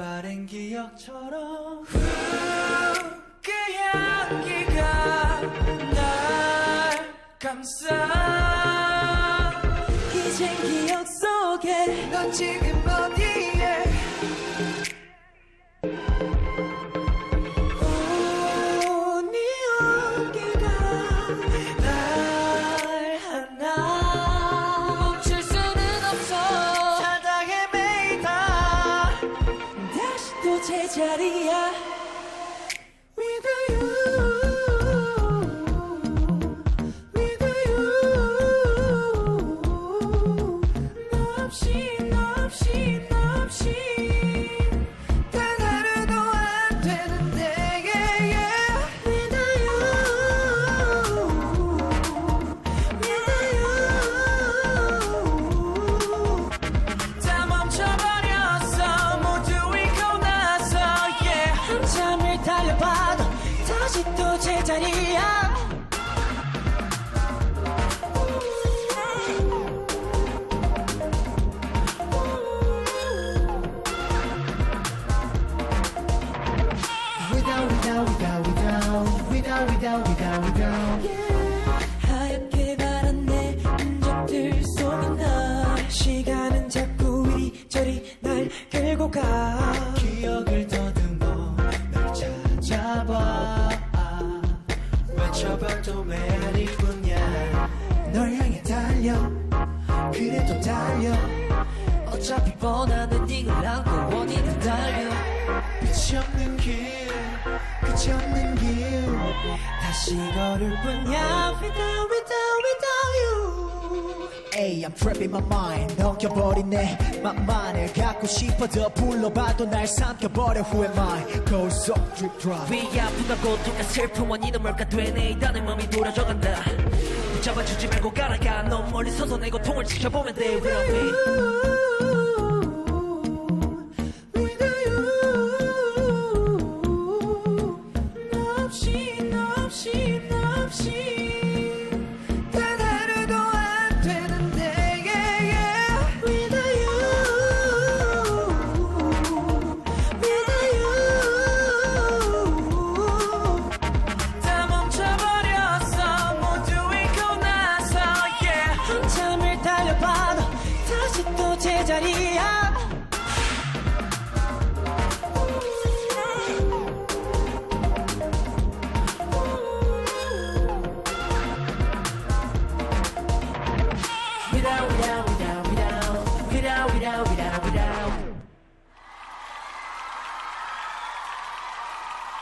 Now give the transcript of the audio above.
빛바랜 기억처럼 그 향기가 날 감싸. 이젠 기억 속에 넌 지금 어디 또 제자리야 Without without without without Without without without without 하얗게 바란 내 흔적들 속에 나 시간은 자꾸 이리저리 날 끌고 가 기억 외쳐봐도 메아릴 뿐이야 널 향해 달려. 그래도 달려. 어차피 뻔한 엔딩을 안고 어디든 달려. 끝이 없는 길 끝이 없는 길. 다시 걸을 뿐이야 I'm trapping my mind. 넘겨버린 내 맘만을 갖고 싶어 더 불러봐도 날 삼켜버려. Who am I? Go so drip drop. 위 아픔과 고통과 슬픔 원인은 뭘까 되네. 이단의 마음이 돌아져간다. 붙잡아주지 말고 가라가. 넌 멀리 서서 내 고통을 지켜보면 돼. Will be 나